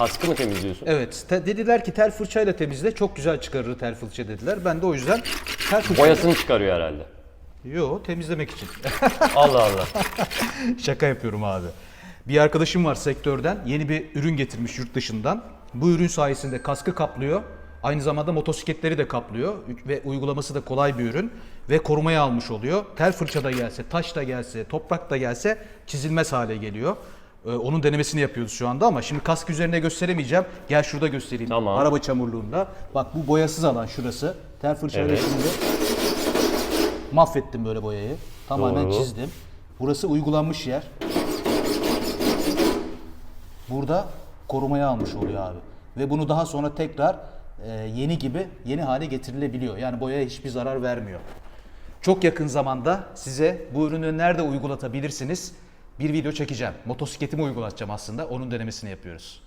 Kaskı mı temizliyorsun? Evet. te- dediler ki tel fırçayla temizle. Çok güzel çıkarır tel fırça dediler. Ben de o yüzden tel fırça... Boyasını çıkarıyor herhalde. Yo temizlemek için. Allah Allah. Şaka yapıyorum abi. Bir arkadaşım var sektörden. Yeni bir ürün getirmiş yurt dışından. Bu ürün sayesinde kaskı kaplıyor. Aynı zamanda motosikletleri de kaplıyor ve uygulaması da kolay bir ürün ve korumaya almış oluyor. Tel fırça da gelse, taş da gelse, toprak da gelse çizilmez hale geliyor. Ee, onun denemesini yapıyoruz şu anda ama şimdi kask üzerine gösteremeyeceğim. Gel şurada göstereyim. Tamam. Araba çamurluğunda. Bak bu boyasız alan şurası. Tel fırçayla Evet. şimdi mahvettim böyle boyayı. Tamamen Doğru. çizdim. Burası uygulanmış yer. Burada korumaya almış oluyor abi. Ve bunu daha sonra tekrar e, yeni gibi yeni hale getirilebiliyor. Yani boyaya hiçbir zarar vermiyor. Çok yakın zamanda size bu ürünü nerede uygulatabilirsiniz bir video çekeceğim. Motosikletimi uygulatacağım aslında. Onun denemesini yapıyoruz.